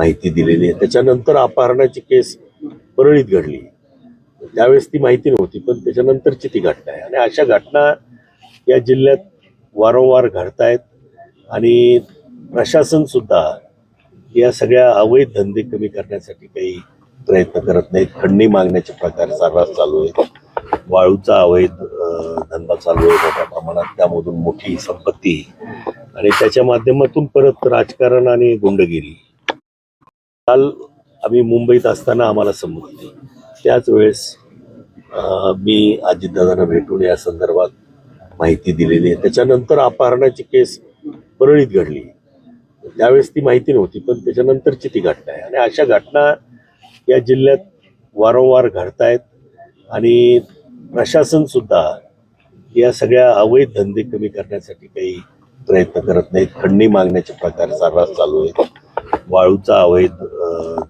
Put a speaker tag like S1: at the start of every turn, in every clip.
S1: माहिती दिलेली आहे. त्याच्यानंतर अपहरणाची केस परळीत घडली. त्यावेळेस ती माहिती नव्हती पण त्याच्यानंतरची ती घटना आहे. आणि अशा घटना या जिल्ह्यात वारंवार घडतायत. आणि प्रशासन सुद्धा या सगळ्या अवैध धंदे कमी करण्यासाठी काही प्रयत्न करत नाहीत. खंडणी मागण्याचे प्रकार सर्रास चालू आहेत. वाळूचा अवैध धंदा चालू आहे मोठ्या प्रमाणात. त्यामधून मोठी संपत्ती. आणि त्याच्या माध्यमातून परत राजकारण आणि गुंडगिरी. काल आम्ही मुंबईत असताना आम्हाला समजली त्याच वेळेस मी अजितदादांना भेटून या संदर्भात माहिती दिलेली आहे. त्याच्यानंतर अपहरणाची केस परळीत घडली. त्यावेळेस ती माहिती नव्हती पण त्याच्यानंतरची ती घटना आहे. आणि अशा घटना या जिल्ह्यात वारंवार घडतायत. आणि प्रशासनसुद्धा या सगळ्या अवैध धंदे कमी करण्यासाठी काही प्रयत्न करत नाहीत. खंडणी मागण्याचे प्रकार सर्रास चालू आहेत. वाळूचा अवैध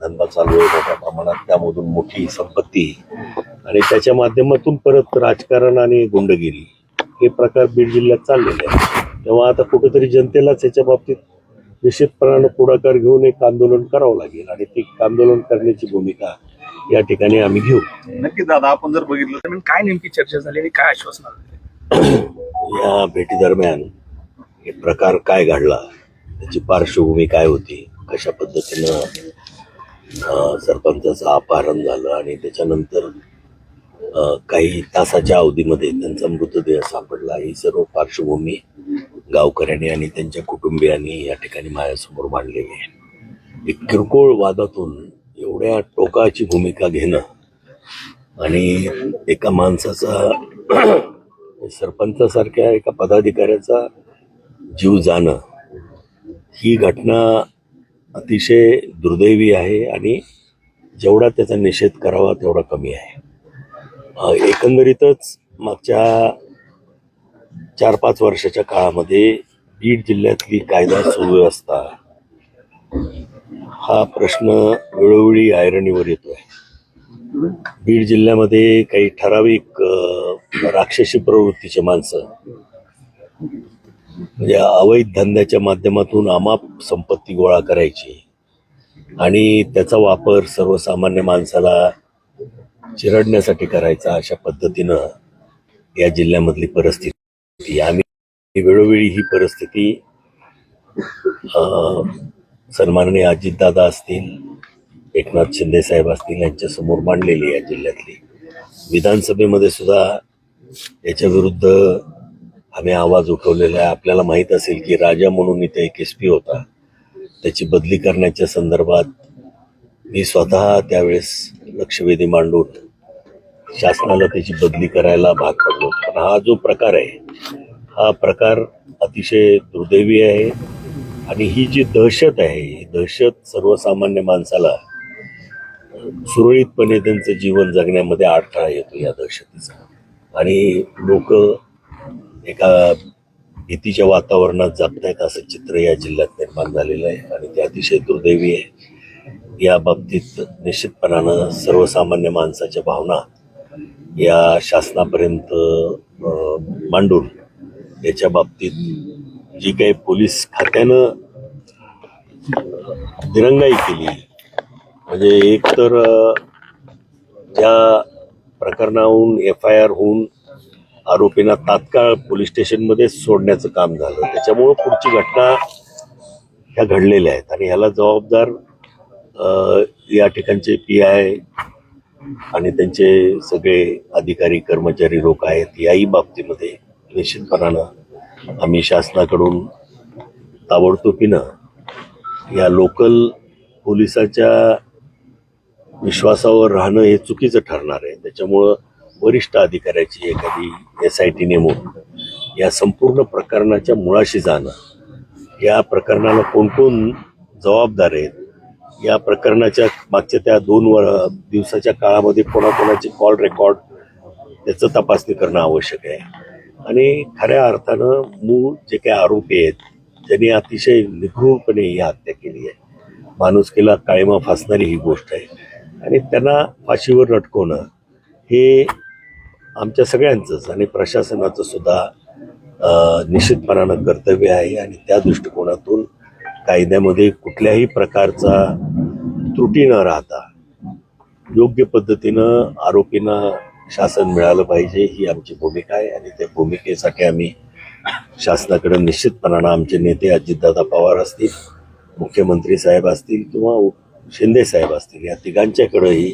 S1: धंदा चालू आहे मोठ्या प्रमाणात. त्यामधून मोठी संपत्ती आणि त्याच्या माध्यमातून परत राजकारण आणि गुंडगिरी हे प्रकार बीड जिल्ह्यात चाललेले आहेत. तेव्हा आता कुठेतरी जनतेलाच याच्या बाबतीत निश्चितपणानं पुढाकार घेऊन एक आंदोलन करावं लागेल. आणि ते आंदोलन करण्याची भूमिका या ठिकाणी आम्ही घेऊ.
S2: नक्की दादा आपण जर बघितलं
S3: दरम्यान काय नेमकी चर्चा झाली आणि काय आश्वासन
S1: या भेटीदरम्यान हे प्रकार काय घडला? त्याची पार्श्वभूमी काय होती? कशा पद्धतीनं सरपंचाचं अपहरण झालं आणि त्याच्यानंतर काही तासाच्या अवधीमध्ये त्यांचा मृतदेह सापडला. ही सर्व पार्श्वभूमी गावकऱ्यांनी आणि त्यांच्या कुटुंबियांनी या ठिकाणी माझ्यासमोर मांडलेली आहे. एक किरकोळ वादातून एवढ्या टोकाची भूमिका घेणं आणि एका माणसाचा सरपंचासारख्या एका पदाधिकाऱ्याचा जीव जाणं ही घटना अतिशय दुर्दैवी आहे आणि जेवढा त्याचा निषेध करावा तेवढा कमी आहे. एकंदरीतच मागच्या चार पाच वर्षाच्या काळामध्ये बीड जिल्ह्यातली कायदा सुव्यवस्था हा प्रश्न वेळोवेळी ऐरणीवर येतोय. बीड जिल्ह्यामध्ये काही ठराविक राक्षसी प्रवृत्तीचे माणसं म्हणजे अवैध धंद्याच्या माध्यमातून अमाप संपत्ती गोळा करायची. आणि त्याचा वापर सर्वसामान्य माणसाला चिरडण्यासाठी करायचा अशा पद्धतीनं या जिल्ह्यामधली परिस्थिती. आम्ही वेळोवेळी ही परिस्थिती सन्माननीय अजितदादा असतील एकनाथ शिंदे साहेब असतील यांच्यासमोर मांडलेली या जिल्ह्यातली. विधानसभेमध्ये सुद्धा याच्या विरुद्ध आम्ही आवाज उठवलेला आहे. आपल्याला माहीत असेल की राजा म्हणून इथे एक एस पी होता. त्याची बदली करण्याच्या संदर्भात मी स्वतः त्यावेळेस लक्षवेधी मांडून शासनाला त्याची बदली करायला भाग पडलो. पण हा जो प्रकार आहे हा प्रकार अतिशय दुर्दैवी आहे आणि ही जी दहशत आहे ही दहशत सर्वसामान्य माणसाला सुरळीतपणे त्यांचं जीवन जगण्यामध्ये अडथळा येतो या दहशतीचा. आणि लोक एका भीतीच्या वातावरणात जगतायत असं चित्र या जिल्ह्यात निर्माण झालेलं आहे. आणि ते अतिशय दुर्दैवी आहे. या बाबतीत निश्चितपणानं सर्वसामान्य माणसाच्या भावना या शासनापर्यंत मांडून याच्या बाबतीत जी काही पोलीस खात्यानं दिरंगाई केली म्हणजे एक तर ज्या प्रकरणाहून एफ आय आर होऊन आरोपींना तात्काळ पोलीस स्टेशनमध्ये सोडण्याचं काम झालं. त्याच्यामुळं पुढची घटना ह्या घडलेल्या आहेत. आणि ह्याला जबाबदार या ठिकाणचे पी आय आणि त्यांचे सगळे अधिकारी कर्मचारी लोक आहेत याही बाबतीमध्ये निश्चितपणानं आम्ही शासनाकडून ताबडतोबीनं या लोकल पोलिसाच्या विश्वासावर राहणं हे चुकीचं ठरणार आहे. त्याच्यामुळं वरिष्ठ अधिकाऱ्याची एखादी एस आय टी नेमून या संपूर्ण प्रकरणाच्या मुळाशी जाणं या प्रकरणाला कोण कोण जबाबदार आहेत या प्रकरणाच्या मागच्या त्या दोन वर दिवसाच्या काळामध्ये कोणाकोणाचे कॉल रेकॉर्ड त्याचं तपासणी करणं आवश्यक आहे. आणि खऱ्या अर्थानं मूळ जे काही आरोपी आहेत त्यांनी अतिशय निघृळपणे ही हत्या केली आहे. माणुसकीला काळीमा फासणारी ही गोष्ट आहे. आणि त्यांना फाशीवर लटकवणं हे आमच्या सगळ्यांचंच आणि प्रशासनाचं सुद्धा निश्चितपणानं कर्तव्य आहे आणि त्या दृष्टिकोनातून कायद्यामध्ये कुठल्याही प्रकारचा त्रुटी न राहता योग्य पद्धतीनं आरोपींना शासन मिळालं पाहिजे ही आमची भूमिका आहे आणि त्या भूमिकेसाठी आम्ही शासनाकडे निश्चितपणानं आमचे नेते अजितदादा पवार असतील मुख्यमंत्री साहेब असतील किंवा शिंदे साहेब असतील या तिघांच्याकडंही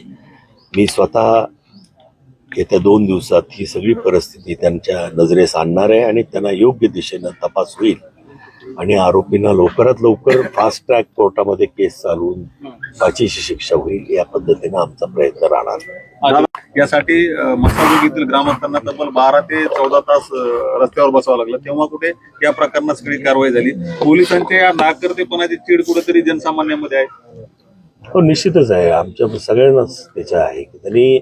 S1: मी स्वतः येत्या दोन दिवसात ही सगळी परिस्थिती त्यांच्या नजरेस आणणार आहे आणि त्यांना योग्य दिशेनं तपास होईल. आणि आरोपींना लवकरात लवकर फास्ट ट्रॅक कोर्टामध्ये केस चालवून फाशीची शिक्षा होईल या पद्धतीनं आमचा प्रयत्न राहणार.
S2: यासाठी येथील ग्रामस्थांना तब्बल बारा ते चौदा तास रस्त्यावर बसावं लागलं. तेव्हा कुठे या प्रकरणात सगळी कारवाई झाली. पोलिसांच्या या नाकर्तेपणाची चीड कुठेतरी जनसामान्यामध्ये आहे.
S1: हो निश्चितच आहे. आमच्या सगळ्यांनाच त्याच्या आहे. की त्यांनी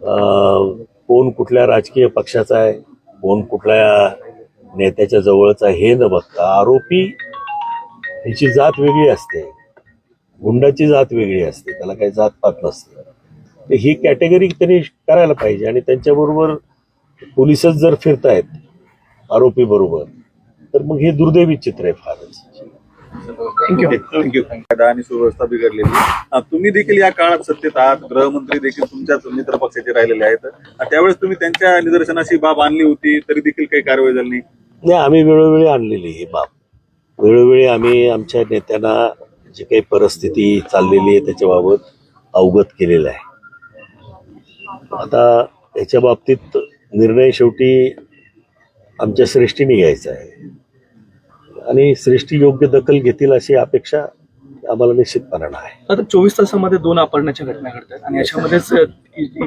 S1: कोण कुठल्या राजकीय पक्षाचा आहे कोण कुठल्या नेत्याच्या जवळचा हे न बघता आरोपी ह्याची जात वेगळी असते. गुंडाची जात वेगळी असते त्याला काही जातपात नसते. तर ही कॅटेगरी त्यांनी करायला पाहिजे आणि त्यांच्याबरोबर पोलिसच जर फिरतायत आरोपी बरोबर तर मग हे दुर्दैवी चित्र आहे फारच.
S3: थँक्यू
S2: थँक्यू कायदा आणि सुव्यवस्था बिघडलेली. तुम्ही देखील या काळात सत्तेत आहात. गृहमंत्री देखील तुमच्याच मित्र पक्षाचे राहिलेले आहेत. त्यावेळेस तुम्ही त्यांच्या निदर्शनाशी बाब आणली होती तरी देखील काही कारवाई झाली नाही?
S1: नाही आम्ही वेळोवेळी आणलेली ही बाब. वेळोवेळी आम्ही आमच्या नेत्यांना जी काही परिस्थिती चाललेली आहे त्याच्याबाबत अवगत केलेलं आहे. आता याच्या बाबतीत निर्णय शेवटी आमच्या श्रेष्ठीने घ्यायचा आहे. आणि श्रेष्ठी योग्य दखल घेतील अशी अपेक्षा आम्हाला निश्चितपणानं आहे
S3: आता चोवीस तासामध्ये दोन अपहरणाच्या घटना घडतात आणि याच्यामध्येच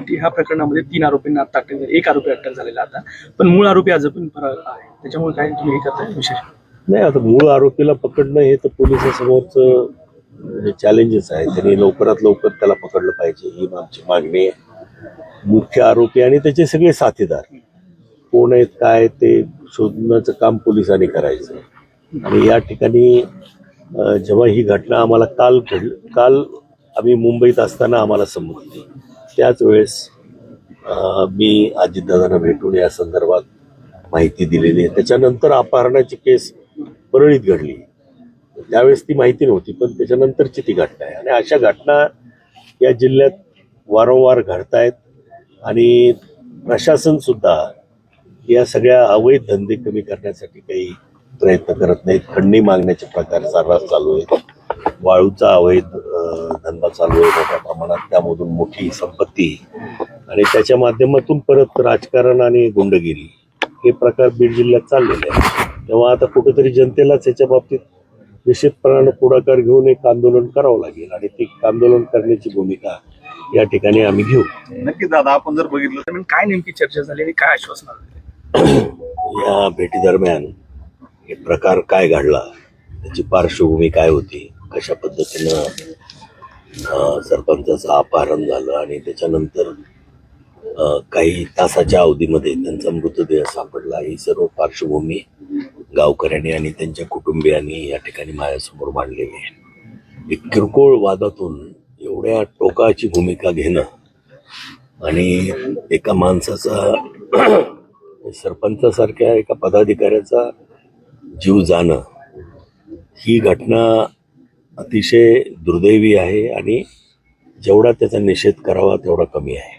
S3: ह्या प्रकरणामध्ये तीन आरोपींना आता अटक झाली एक आरोपी अटक झालेला आता पण मूळ आरोपी आज पण फरार आहे. त्याच्यामुळे काय तुम्ही हे करताय विशेष?
S1: नाही आता मूळ आरोपीला पकडणं हे तर पोलिसासमोरचं चॅलेंजेस आहे त्यांनी लवकरात लवकर त्याला पकडलं पाहिजे. ही आमची मागणी आहे. मुख्य आरोपी आणि त्याचे सगळे साथीदार. कोण आहेत काय ते शोधण्याचं काम पोलिसांनी करायचं. आणि या ठिकाणी जेव्हा ही घटना आम्हाला काल घडली काल आम्ही मुंबईत असताना आम्हाला समजली त्याच वेळेस मी अजितदादांना भेटून या संदर्भात माहिती दिलेली आहे. त्याच्यानंतर अपहरणाची केस परळीत घडली. त्यावेळेस ती माहिती नव्हती पण त्याच्यानंतरची ती घटना आहे. आणि अशा घटना या जिल्ह्यात वारंवार घडतायत. आणि प्रशासनसुद्धा या सगळ्या अवैध धंदे कमी करण्यासाठी काही प्रयत्न करत नाहीत. खंडणी मागण्याचे प्रकार सर्रास चालू आहेत. वाळूचा अवैध धंदा चालू आहे मोठ्या प्रमाणात. त्यामधून मोठी संपत्ती. आणि त्याच्या माध्यमातून परत राजकारण आणि गुंडगिरी हे प्रकार बीड जिल्ह्यात चाललेले आहेत. तेव्हा आता कुठेतरी जनतेलाच याच्या बाबतीत निश्चितपणानं पुढाकार घेऊन एक आंदोलन करावं लागेल. आणि ते आंदोलन करण्याची भूमिका या ठिकाणी आम्ही घेऊ.
S2: नक्कीच दादा आपण जर बघितलं
S3: दरम्यान काय नेमकी चर्चा झाली आणि काय आश्वासन
S1: या भेटीदरम्यान हे प्रकार काय घडला? त्याची पार्श्वभूमी काय होती? कशा पद्धतीनं सरपंचाचं अपहरण झालं आणि त्याच्यानंतर काही तासाच्या अवधीमध्ये त्यांचा मृतदेह सापडला. ही सर्व पार्श्वभूमी गावकऱ्यांनी आणि त्यांच्या कुटुंबियांनी या ठिकाणी माझ्यासमोर मांडलेली आहे. एक किरकोळ वादातून एवढ्या टोकाची भूमिका घेणं आणि एका माणसाचा सरपंचासारख्या एका पदाधिकाऱ्याचा जीव जाणं. ही घटना अतिशय दुर्दैवी आहे आणि जेवढा त्याचा निषेध करावा तेवढा कमी आहे.